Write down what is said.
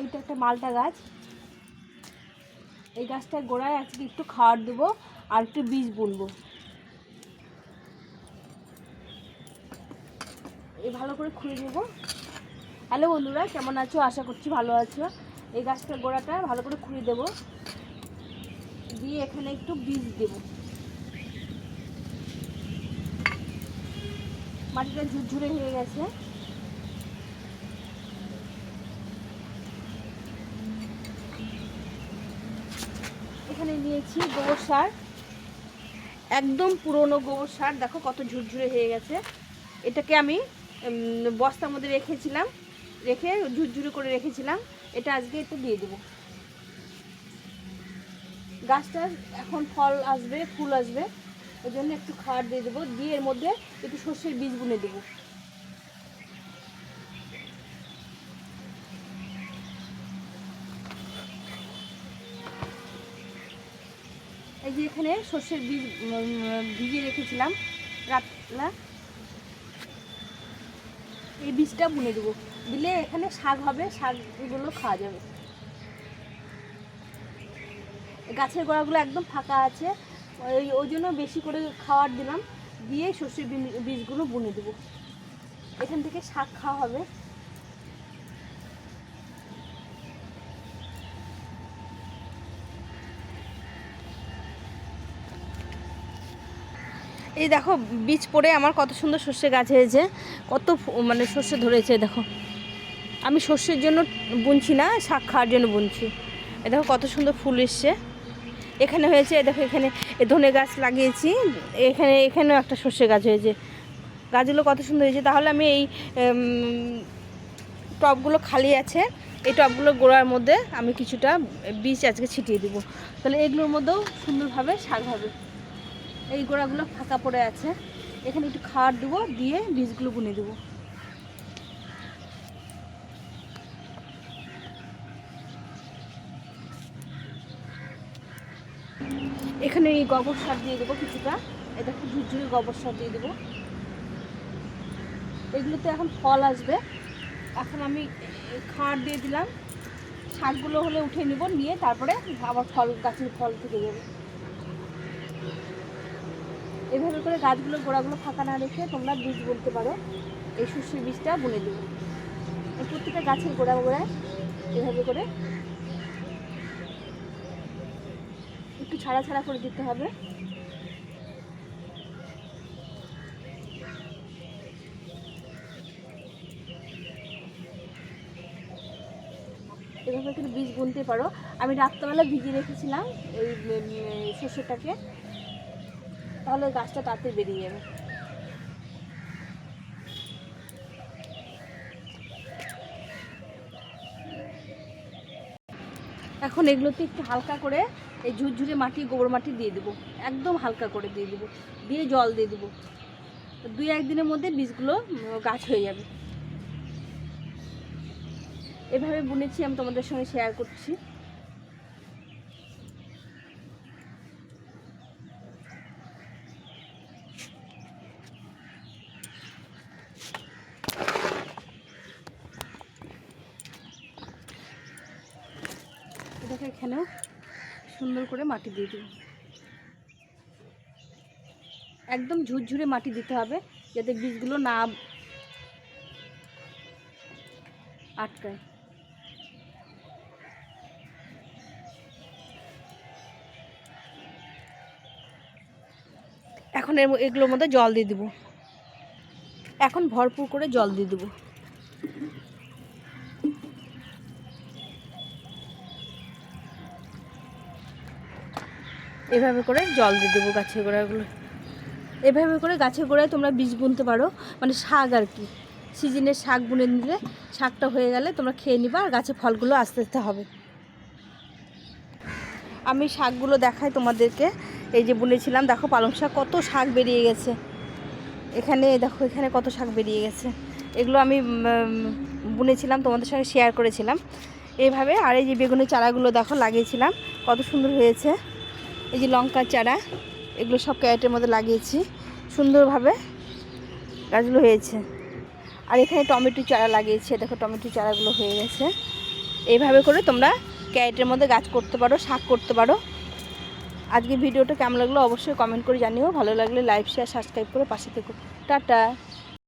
এইটা একটা মালটা গাছ। এই গাছটার গোড়ায় আজকে একটু খাওয়ার দেবো আর একটু বীজ বুনবো। এই ভালো করে খুঁড়ে দেবো হ্যালো বন্ধুরা, কেমন আছো? আশা করছি ভালো আছো। এই গাছটার গোড়াটা ভালো করে খুঁড়ে দেবো। দিয়ে এখানে একটু বীজ দেবো। মাটিটা ঝুরঝুরে হয়ে গেছে। নিয়েছি গোবর সার। একদম পুরনো গোবর সার। দেখো কত ঝুরঝুরে হয়ে গেছে। এটাকে আমি বস্তার মধ্যে রেখেছিলাম। রেখে ঝুরঝুরে করে রেখেছিলাম। এটা আজকে একটু দিয়ে দেবো। গাছটার এখন ফল আসবে, ফুল আসবে। ওই জন্য একটু খাবার দিয়ে দেবো। দিয়ে এর মধ্যে একটু সর্ষের বীজ বুনে দেবো। এই যে এখানে সর্ষের বীজ ভিজিয়ে রেখেছিলাম রাতলা এই বীজটা বুনে দেবো। দিলে এখানে শাক হবে, শাকগুলো খাওয়া যাবে। গাছের গোড়াগুলো একদম ফাঁকা আছে। ওই ওই জন্য বেশি করে খাবার দিলাম। দিয়ে সর্ষের বীজগুলো বুনে দেবো। এখান থেকে শাক খাওয়া হবে। এই দেখো বীজ পড়ে আমার কত সুন্দর সর্ষে গাছ হয়েছে কত মানে সর্ষে ধরেছে দেখো। আমি সর্ষের জন্য বুনছি না শাক খাওয়ার জন্য বুনছি। এ দেখো কত সুন্দর ফুল এসছে। এখানে হয়েছে দেখো এখানে এ ধনে গাছ লাগিয়েছি এখানে এখানেও একটা সর্ষে গাছ হয়েছে। গাছগুলো কত সুন্দর হয়েছে। তাহলে আমি এই উম, টবগুলো খালি আছে এই টবগুলো গোড়ার মধ্যে আমি কিছুটা বীজ আজকে ছিটিয়ে দেবো। তাহলে এগুলোর মধ্যেও সুন্দরভাবে শাক হবে। এই গোড়াগুলো ফাঁকা পড়ে আছে। এখানে একটু খাবার দেবো, দিয়ে বীজগুলো বুনে দেবো। এখানে এই গোবর সার দিয়ে দেবো কিছুটা। এটা খুব ঝুরঝুরি গোবর সার দিয়ে দেবো। এগুলোতে এখন ফল আসবে। এখন আমি খাবার দিয়ে দিলাম। শাকগুলো হলে উঠে নিব, নিয়ে তারপরে আবার ফল, গাছের ফল থেকে যাবে এভাবে করে গাছগুলো, গোড়াগুলো ফাঁকা না রেখে তোমরা বীজ বলতে পারো। এই সর্ষের বীজটা বুনে দেবো প্রত্যেকটা গাছের গোড়া গোড়ায় এভাবে করে একটু ছাড়া ছাড়া করে দিতে হবে। এভাবে করে বীজ বুনতে পারো। আমি রাত্রেবেলা ভিজিয়ে রেখেছিলাম এই শস্যটাকে তাহলে গাছটা তাড়াতাড়ি বেরিয়ে যাবে। এখন এগুলোতে একটু হালকা করে এই ঝুরঝুরে মাটি, গোবর মাটি দিয়ে দেবো। একদম হালকা করে দিয়ে দেবো। দিয়ে জল দিয়ে দেবো। দুই একদিনের মধ্যে বীজগুলো গাছ হয়ে যাবে। এভাবে বুনেছি আমি তোমাদের সঙ্গে শেয়ার করছি। দেখো এখানেও সুন্দর করে মাটি দিয়ে দিই। একদম ঝুরঝুরে মাটি দিতে হবে যাতে বীজগুলো না আটকায়। এখন এগুলোর মধ্যে জল দিয়ে দিব। এখন ভরপুর করে জল দিয়ে দেবো। এভাবে করে জল দিয়ে দেবো গাছের গোড়াগুলো। এভাবে করে গাছের গোড়ায় তোমরা বীজ বুনতে পারো। মানে শাক আর কি। সিজনের শাক বুনে নিলে শাকটা হয়ে গেলে তোমরা খেয়ে নিবা আর গাছে ফলগুলো আস্তে আস্তে হবে। আমি শাকগুলো দেখাই তোমাদেরকে। এই যে বুনেছিলাম, দেখো পালং শাক কত শাক বেরিয়ে গেছে। এখানে, দেখো এখানে কত শাক বেরিয়ে গেছে। এগুলো আমি বুনেছিলাম, তোমাদের সঙ্গে শেয়ার করেছিলাম। এইভাবে আর এই যে বেগুনের চারাগুলো দেখো লাগিয়েছিলাম, কত সুন্দর হয়েছে। এই যে লঙ্কার চারা, এগুলো সব ক্যারেটের মধ্যে লাগিয়েছি। সুন্দরভাবে গাছগুলো হয়েছে। আর এখানে টমেটো চারা লাগিয়েছে। দেখো, টমেটো চারাগুলো হয়ে গেছে। এইভাবে করে তোমরা ক্যারেটের মধ্যে গাছ করতে পারো, শাক করতে পারো। আজকে ভিডিওটা কেমন লাগল অবশ্যই কমেন্ট করে জানিও। ভালো লাগলে লাইক শেয়ার সাবস্ক্রাইব করে পাশে থেকো। টাটা!